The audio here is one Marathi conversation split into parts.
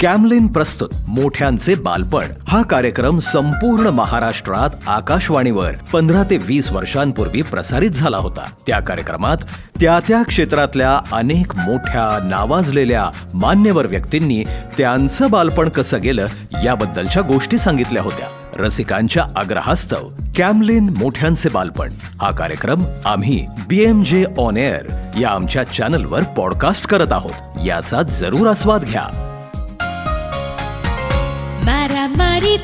कॅमलिन प्रस्तुत मोठ्यांचे बालपण. हा कार्यक्रम संपूर्ण महाराष्ट्रात आकाशवाणीवर पंधरा ते वीस वर्षांपूर्वी प्रसारित झाला होता. त्या कार्यक्रमात त्या त्या क्षेत्रातल्या अनेक मोठ्या नावाजलेल्या मान्यवर व्यक्तींनी त्यांचं बालपण कसं गेलं याबद्दलच्या गोष्टी सांगितल्या होत्या. रसिकांच्या आग्रहास्तव कॅमलिन मोठ्यांचे बालपण. हा कार्यक्रम आम्ही बीएमजे ऑन एअर या आमच्या चॅनलवर पॉडकास्ट करत आहोत. याचा जरूर आस्वाद घ्या.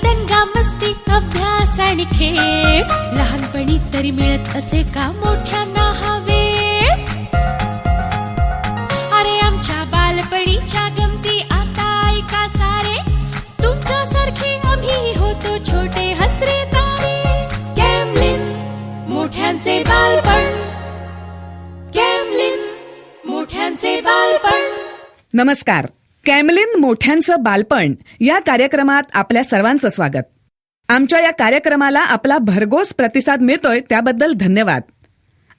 दंगा मस्ती अभ्यास आणि खेळ. लहानपणी तरी मिळत असे का मोठ्यांना हवे अरे आमच्या बालपणीच्या गमती आता ऐका सारे. तुमच्यासारखे आम्ही होतो छोटे हसरे तारे. कॅमलिन मोठ्यांचे बालपण. कॅमलिन मोठ्यांचे बालपण. नमस्कार. कॅमलिन मोठ्यांचं बालपण या कार्यक्रमात आपल्या सर्वांचं स्वागत. आमच्या या कार्यक्रमाला आपला भरघोस प्रतिसाद मिळतोय त्याबद्दल धन्यवाद.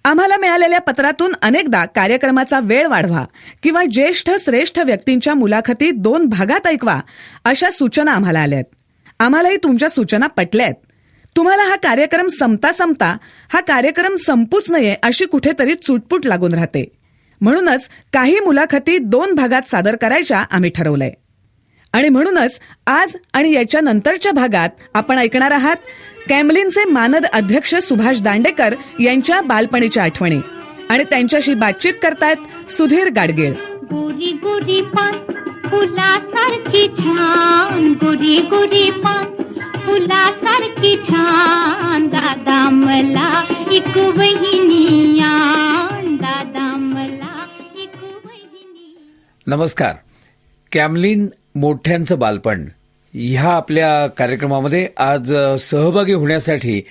आम्हाला मिळालेल्या पत्रातून अनेकदा कार्यक्रमाचा वेळ वाढवा किंवा ज्येष्ठ श्रेष्ठ व्यक्तींच्या मुलाखती दोन भागात ऐकवा अशा सूचना आम्हाला आल्यात. आम्हालाही तुमच्या सूचना पटल्यात. तुम्हाला हा कार्यक्रम संपता संपता हा कार्यक्रम संपूच नये अशी कुठेतरी चुटपुट लागून राहते. म्हणूनच काही मुलाखती दोन भागात सादर करायच्या आम्ही ठरवलंय. आणि म्हणूनच आज आणि याच्या नंतरच्या भागात आपण ऐकणार आहात कॅमलिनचे मानद अध्यक्ष सुभाष दांडेकर यांच्या बालपणीच्या आठवणी. आणि त्यांच्याशी बातचीत करतायत सुधीर गाडगेळ. गोरी गोरी पान फुलासारखी छान. गोरी गोरी पान फुलासारखी छान. दादा मला एक वहिनी दादा नमस्कार. कॅमलिन मोठ्यांचं बालपण. ह्या आपल्या कार्यक्रमामध्ये आज सहभागी होण्यासाठी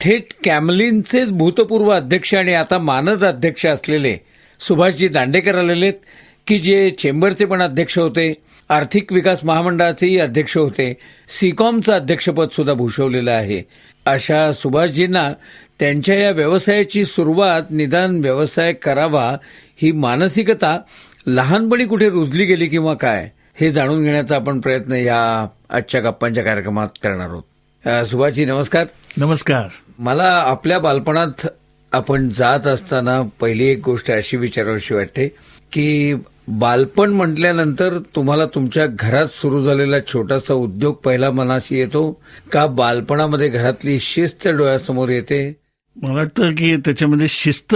थेट कॅमलिनचेच भूतपूर्व अध्यक्ष आणि आता मानद अध्यक्ष असलेले सुभाषजी दांडेकर आलेले आहेत की जे चेंबरचे पण अध्यक्ष होते आर्थिक विकास महामंडळाचेही अध्यक्ष होते सीकॉमचं अध्यक्षपद सुद्धा भूषवलेलं आहे. अशा सुभाषजींना त्यांच्या या व्यवसायाची सुरुवात निदान व्यवसाय करावा ही मानसिकता लहानपणी कुठे रुजली गेली किंवा काय हे जाणून घेण्याचा आपण प्रयत्न या आजच्या गप्पांच्या कार्यक्रमात करणार आहोत. सुभाषजी नमस्कार. नमस्कार. मला आपल्या बालपणात आपण जात असताना पहिली एक गोष्ट अशी विचारावीशी वाटते की बालपण म्हटल्यानंतर तुम्हाला तुमच्या घरात सुरू झालेला छोटासा उद्योग पहिला मनाशी येतो का बालपणामध्ये घरातली शिस्त डोळ्यासमोर येते? मला वाटतं की त्याच्यामध्ये शिस्त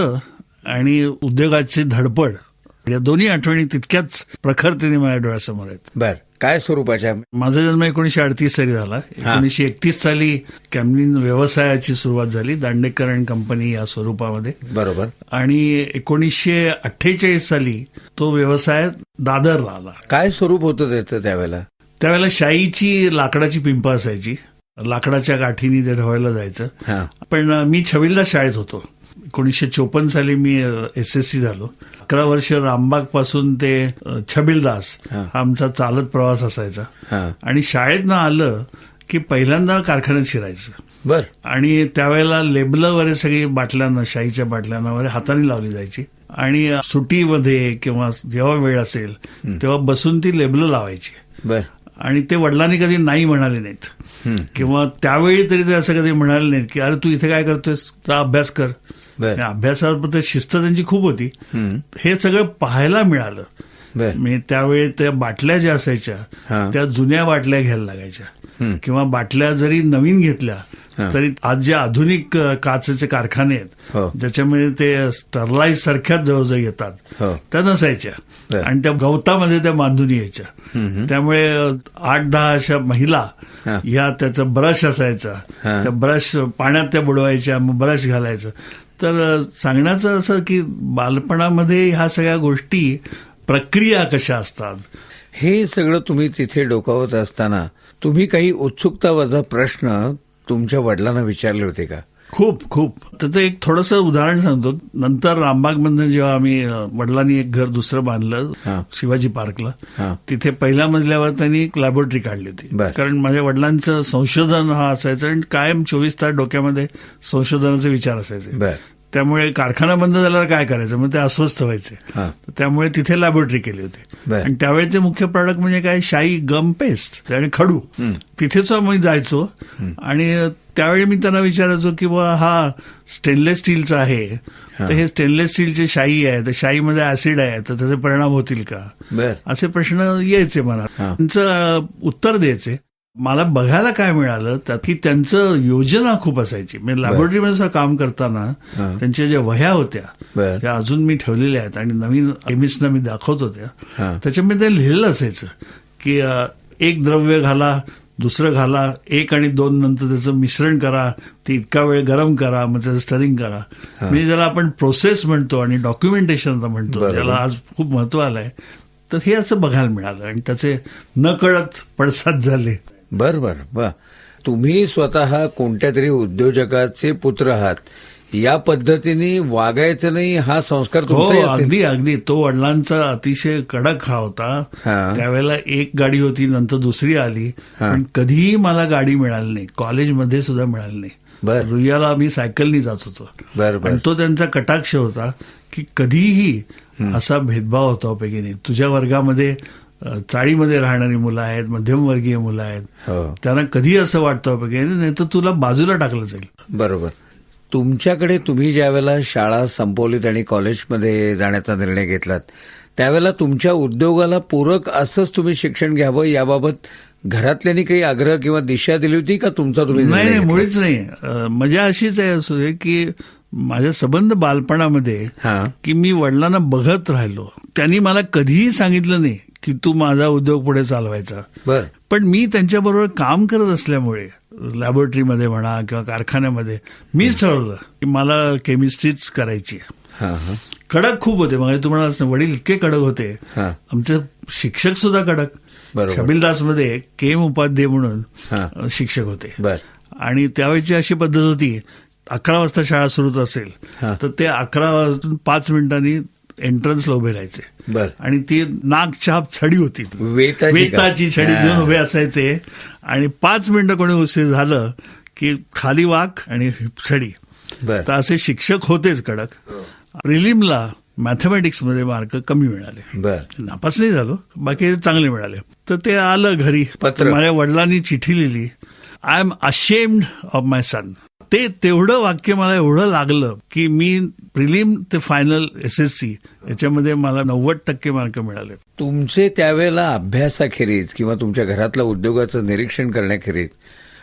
आणि उद्योगाची धडपड या दोन्ही आठवणी तितक्याच प्रखरतेने माझ्या डोळ्यासमोर आहेत. बर. काय स्वरूपाच्या? माझा जन्म एकोणीशे अडतीस साली झाला. एकोणीशे एकतीस साली कॅमलिन व्यवसायाची सुरुवात झाली दांडेकर अँड कंपनी या स्वरूपामध्ये. बरोबर. आणि एकोणीसशे अठ्ठेचाळीस साली तो व्यवसाय दादरला आला. काय स्वरूप होतं त्याचं त्यावेळेला? त्यावेळेला शाईची लाकडाची पिंप असायची. लाकडाच्या गाठीनी ते ढवायला जायचं. पण मी छबिलदार शाळेत होतो. एकोणीसशे चोपन्न साली मी एस एस सी झालो. अकरा वर्ष रामबागपासून ते छबिलदास हा. आमचा चालत प्रवास असायचा. आणि शाळेतनं आलं की पहिल्यांदा कारखान्यात शिरायचं. बर. आणि त्यावेळेला लेबलं वगैरे सगळी बाटल्यांना शाईच्या बाटल्यांना वगैरे हाताने लावली जायची. आणि अ, सुट्टीमध्ये किंवा जेव्हा वेळ असेल तेव्हा बसून ती लेबलं लावायची. बर. आणि ते वडिलांनी कधी नाही म्हणाले नाहीत. किंवा त्यावेळी तरी ते असं कधी म्हणाले नाहीत की अरे तू इथे काय करतोयस? अभ्यास कर. अभ्यासाबद्दल शिस्त त्यांची खूप होती. हे सगळं पाहायला मिळालं मी त्यावेळी त्या बाटल्या ज्या हा. असायच्या त्या जुन्या बाटल्या घ्यायला लागायच्या. किंवा बाटल्या जरी नवीन घेतल्या हा. तरी आज जे आधुनिक काचेचे कारखाने हो. आहेत ज्याच्यामध्ये ते स्टरलाइज सारख्याच जवळजवळ येतात हो. त्या नसायच्या. आणि त्या गवतामध्ये त्या बांधून यायच्या त्यामुळे आठ दहा अशा महिला हा. या त्याचा ब्रश असायचा हा. त्या ब्रश पाण्यात त्या बुडवायच्या मग ब्रश घालायचं तर सांगण्याचं असं की बालपणामध्ये ह्या सगळ्या गोष्टी प्रक्रिया कशा असतात? हे सगळं तुम्ही तिथे डोकावत असताना तुम्ही काही उत्सुकता वजा प्रश्न तुमच्या वडिलांना विचारले होते का? खूप खूप. त्याचं एक थोडंसं उदाहरण सांगतो. नंतर रामबागमधनं जेव्हा आम्ही वडिलांनी एक घर दुसरं बांधलं. शिवाजी पार्कला. तिथे पहिल्या मजल्यावर त्यांनी एक लॅबोरेटरी काढली होती. कारण माझ्या वडिलांचं संशोधन हा असायचं आणि कायम चोवीस तास डोक्यामध्ये संशोधनाचे विचार असायचे. त्यामुळे कारखाना बंद झाल्यावर काय करायचं? मग ते अस्वस्थ व्हायचे. त्यामुळे तिथे लॅबोरेटरी केली होती. आणि त्यावेळेचे मुख्य प्रॉडक्ट म्हणजे काय? शाई गम पेस्ट आणि खडू. तिथेच आम्ही जायचो. आणि त्यावेळी मी त्यांना विचारायचो की बा हा स्टेनलेस स्टीलचा आहे. तर हे स्टेनलेस स्टीलची शाई आहे. तर शाईमध्ये ऍसिड आहे. तर त्याचे परिणाम होतील का? असे प्रश्न यायचे मला. त्यांचं उत्तर द्यायचे. मला बघायला काय मिळालं? त्यात की त्यांचं योजना खूप असायची. म्हणजे लॅबोरेटरीमध्ये काम करताना. त्यांच्या ज्या वह्या होत्या त्या अजून मी ठेवलेल्या आहेत आणि नवीन केमिस्टना मी दाखवत. होत्या. त्याच्यामध्ये ते लिहिलेलं असायचं की एक द्रव्य घाला दुसरं घाला एक आणि दोन नंतर त्याचं मिश्रण करा ते इतका वेळ गरम करा मग त्याचं स्टरिंग करा. म्हणजे ज्याला आपण प्रोसेस म्हणतो आणि डॉक्युमेंटेशन म्हणतो. ज्याला आज खूप महत्त्व आलंय तर हे असं बघायला मिळालं आणि त्याचे न कळत पडसाद झाले. बर बर. वा तुम्ही स्वतः कोणत्या तरी उद्योजकाचे पुत्र आहात? या पद्धतीने वागायचं नाही हा संस्कार हो अगदी अगदी. तो वडिलांचा अतिशय कडक हा होता. त्यावेळेला एक गाडी होती नंतर दुसरी आली. पण कधीही मला गाडी मिळाली नाही. कॉलेजमध्ये सुद्धा मिळाली नाही. बर. रुईयाला आम्ही सायकलनी जात होतो. बर बर. आणि तो त्यांचा कटाक्ष होता की कधीही असा भेदभाव होता पैकी नाही. तुझ्या वर्गामध्ये चाळीमध्ये राहणारी मुलं आहेत मध्यमवर्गीय मुलं आहेत. हो. त्यांना कधी असं वाटतं पैकी नाही तर तुला बाजूला टाकलं जाईल. बरोबर. तुमच्याकडे तुम्ही ज्या वेळेला शाळा संपवलीत आणि कॉलेजमध्ये जाण्याचा निर्णय घेतलात त्यावेळेला तुमच्या उद्योगाला पूरक असंच तुम्ही शिक्षण घ्यावं याबाबत घरातल्यांनी काही आग्रह किंवा दिशा दिली होती का? तुमचा तुम्ही नाही नाही? मुळीच नाही. मजा अशीच आहे असू दे की माझ्या संबंध बालपणामध्ये हा. की मी वडिलांना बघत राहिलो. त्यांनी मला कधीही सांगितलं नाही की तू माझा उद्योग पुढे चालवायचा. पण मी त्यांच्याबरोबर काम करत असल्यामुळे लॅबोरेटरीमध्ये म्हणा किंवा कारखान्यामध्ये मीच ठरवलं की मला केमिस्ट्रीच करायची कडक खूप होते. म्हणजे तुम्हाला वडील इतके कडक होते. आमचे शिक्षक सुद्धा कडक. बरोबर. छबिलदासमध्ये केम उपाध्ये म्हणून शिक्षक होते. आणि त्यावेळेची अशी पद्धत होती अकरा वाजता शाळा सुरू होत असेल. तर ते अकरा वाजून पाच मिनिटांनी एंट्रन्सला उभे राहायचे. आणि ती नाक छाप छडी होती. वेताची छडी. घेऊन उभे असायचे. आणि पाच मिनिटं कोणी उशीर झालं की खाली वाक आणि छडी. तर असे शिक्षक होतेच कडक. प्रिलिमला मॅथमॅटिक्समध्ये मार्क कमी मिळाले. नापास नाही झालो. बाकी चांगले मिळाले. तर ते आलं घरी. माझ्या वडिलांनी चिठी लिहिली. I am ashamed of my son ते तेवढं वाक्य मला एवढं लागलं की मी प्रिलिम ते फायनल एस एस सी याच्यामध्ये मला नव्वद टक्के मार्क मिळाले. तुमचे त्यावेळेला अभ्यासाखेरीज किंवा तुमच्या घरातल्या उद्योगाचं निरीक्षण करण्याखेरीज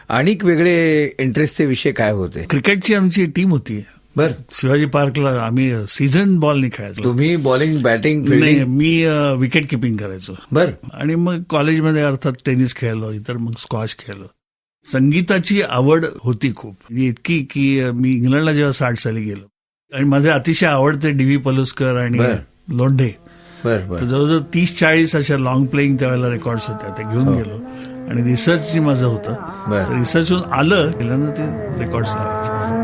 अनेक वेगळे इंटरेस्टचे विषय काय होते? क्रिकेटची आमची टीम होती. बर. शिवाजी पार्कला आम्ही सीझन बॉलनी खेळायचो. तुम्ही बॉलिंग बॅटिंग नाही मी विकेट किपिंग करायचो. बर. आणि मग कॉलेजमध्ये अर्थात टेनिस खेळलो इतर मग स्क्वॉश खेळलो. संगीताची आवड होती खूप. म्हणजे इतकी की मी इंग्लंडला जेव्हा साठ साली गेलो आणि माझे अतिशय आवडते डी व्ही पलुस्कर आणि बर. लोंढे. बर तर बर जवळजवळ तीस चाळीस अशा लॉंग प्लेईंग त्यावेळेला रेकॉर्ड्स होत्या ते घेऊन गेलो. आणि रिसर्चची माझं होतं. रिसर्च आलं पहिल्यांदा ते रेकॉर्ड्स लावायचे.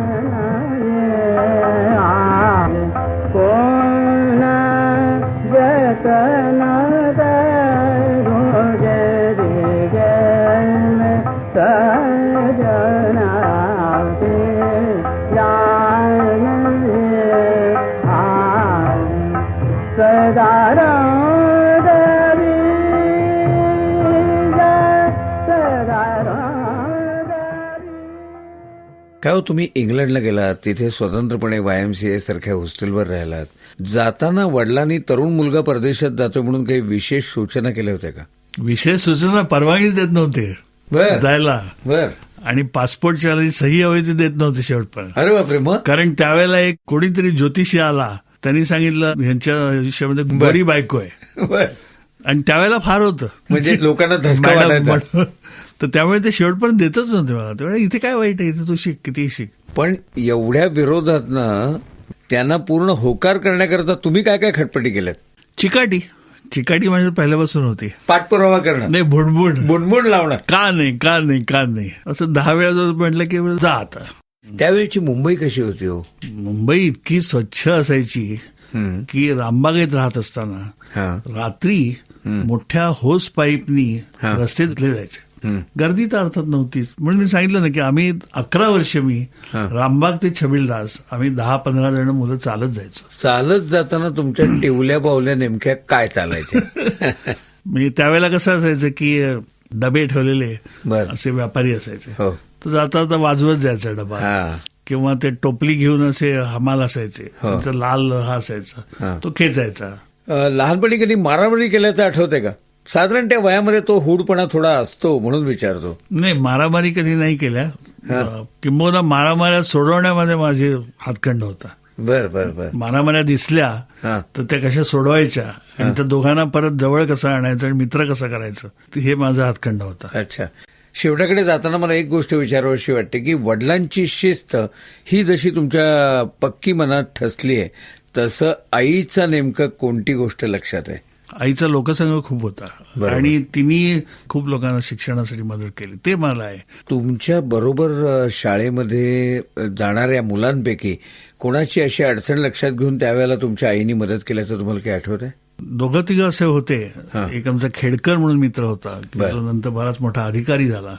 काय हो तुम्ही इंग्लंडला गेलात तिथे स्वतंत्रपणे वायएमसीए सारख्या हॉस्टेलवर राहिलात. जाताना वडिलांनी तरुण मुलगा परदेशात जातो म्हणून काही विशेष सूचना केल्या होत्या का? विशेष सूचना परवानगीच देत नव्हते. जायला. बर. आणि पासपोर्टच्या सही हवी ती देत नव्हती शेवटपर्यंत. अरे बापरे मग? कारण त्यावेळेला एक कोणीतरी ज्योतिषी आला. त्यांनी सांगितलं ह्यांच्या आयुष्यामध्ये गोरी बायको आहे. बर. आणि त्यावेळेला फार होतं. म्हणजे लोकांना. तर त्यामुळे ते शेवटपर्यंत देतच नव्हते मला त्यावेळेला इथे काय वाईट आहे? इथे तू शिक किती शिक. पण एवढ्या विरोधातनं त्यांना पूर्ण होकार करण्याकरता तुम्ही काय काय खटपटी केल्यात? चिकाटी. चिकाटी माझ्या पहिल्यापासून होती. पाठपुरावा करणं. नाही भुणभुण बुणबुण लावणं. का नाही का नाही का नाही. असं दहा वेळा जर म्हटलं की जा आता. त्यावेळची मुंबई कशी होती हो? मुंबई इतकी स्वच्छ असायची. की रामबागेत राहत असताना रात्री मोठ्या होस पाईपनी. रस्ते धुतले जायचे. गर्दी तर अर्थात नव्हतीच. म्हणून मी सांगितलं ना की आम्ही अकरा वर्ष मी रामबाग ते छबिलदास आम्ही दहा पंधरा जण मुलं चालत जायचो. चालत जाताना तुमच्या टिवल्या बावल्या नेमक्या काय चालायच्या म्हणजे त्यावेळेला कसं असायचं की डबे ठेवलेले. असे व्यापारी असायचे. हो. तर जाता जाता वाजवत जायचा डबा. किंवा ते टोपली घेऊन असे हमाल असायचे. हो. त्यांचा लाल हा. असायचा. तो खेचायचा. लहानपणी कधी मारामारी केल्याचं आठवते का? साधारण त्या वयामध्ये तो हुडपणा थोडा असतो म्हणून विचारतो. नाही मारामारी कधी नाही केल्या. किंबहुना मारामाऱ्या सोडवण्यामध्ये माझे हातखंड होता. बर बर बर. मारामाऱ्या दिसल्या. तर त्या कशा सोडवायच्या? आणि त्या दोघांना परत जवळ कसं आणायचं आणि मित्र कसं करायचं? हे माझा हातखंड होता. अच्छा. शेवटाकडे जाताना मला एक गोष्ट विचारावीशी वाटते की वडिलांची शिस्त ही जशी तुमच्या पक्की मनात ठसली आहे तसं आईचा नेमकं कोणती गोष्ट लक्षात आहे? आईचा लोकसंग खूप होता. आणि तिने खूप लोकांना शिक्षणासाठी मदत केली. ते मला आहे. तुमच्या बरोबर शाळेमध्ये जाणाऱ्या मुलांपैकी कोणाची अशी अडचण लक्षात घेऊन त्यावेळेला तुमच्या आईने मदत केल्याचं तुम्हाला काही आठवत आहे दोघं तिघं असे होते. एक आमचा खेडकर म्हणून मित्र होता. जो नंतर बराच मोठा अधिकारी झाला.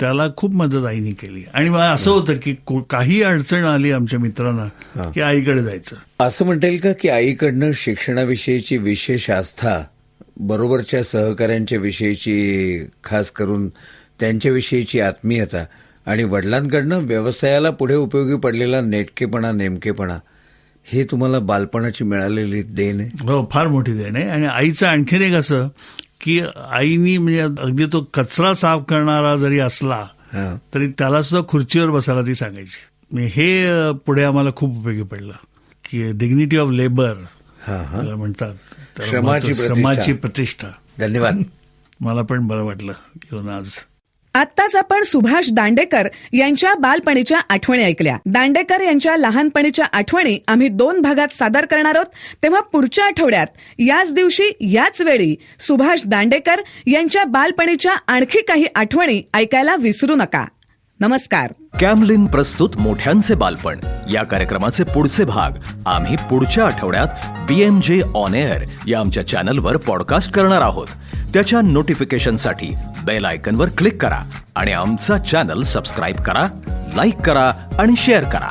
त्याला खूप मदत आईने केली. आणि मला असं होतं की को- काही अडचण आली आमच्या मित्रांना की आईकडे जायचं. असं म्हणता येईल का की आईकडनं शिक्षणाविषयीची विशेष आस्था बरोबरच्या सहकाऱ्यांच्या विषयीची खास करून त्यांच्याविषयीची आत्मीयता आणि वडिलांकडनं व्यवसायाला पुढे उपयोगी पडलेला नेटकेपणा नेमकेपणा हे तुम्हाला बालपणाची मिळालेली देण आहे? हो फार मोठी देण आहे. आणि आईचं आणखीन एक असं की आईनी म्हणजे अगदी तो कचरा साफ करणारा जरी असला. तरी त्याला सुद्धा खुर्चीवर बसायला ती सांगायची. हे पुढे आम्हाला खूप उपयोगी पडलं की डिग्निटी ऑफ लेबर हा हा. म्हणतात. श्रमाची प्रतिष्ठा. धन्यवाद. मला पण बरं वाटलं येऊन आज. आत्ताच आपण सुभाष दांडेकर यांच्या बालपणीच्या आठवणी ऐकल्या. दांडेकर यांच्या लहानपणीच्या आठवणी आम्ही दोन भागात सादर करणार आहोत. तेव्हा पुढच्या आठवड्यात याच दिवशी याच वेळी सुभाष दांडेकर यांच्या बालपणीच्या आणखी काही आठवणी ऐकायला विसरू नका. नमस्कार. कॅमलिन प्रस्तुत मोठ्यांचे बालपण. या कार्यक्रमाचे पुढचे भाग आम्ही पुढच्या आठवड्यात बीएमजे ऑन एअर या आमच्या चॅनलवर पॉडकास्ट करणार आहोत. त्याच्या नोटिफिकेशनसाठी बेल आयकनवर क्लिक करा आणि आमचा चॅनल सबस्क्राईब करा लाईक करा आणि शेअर करा.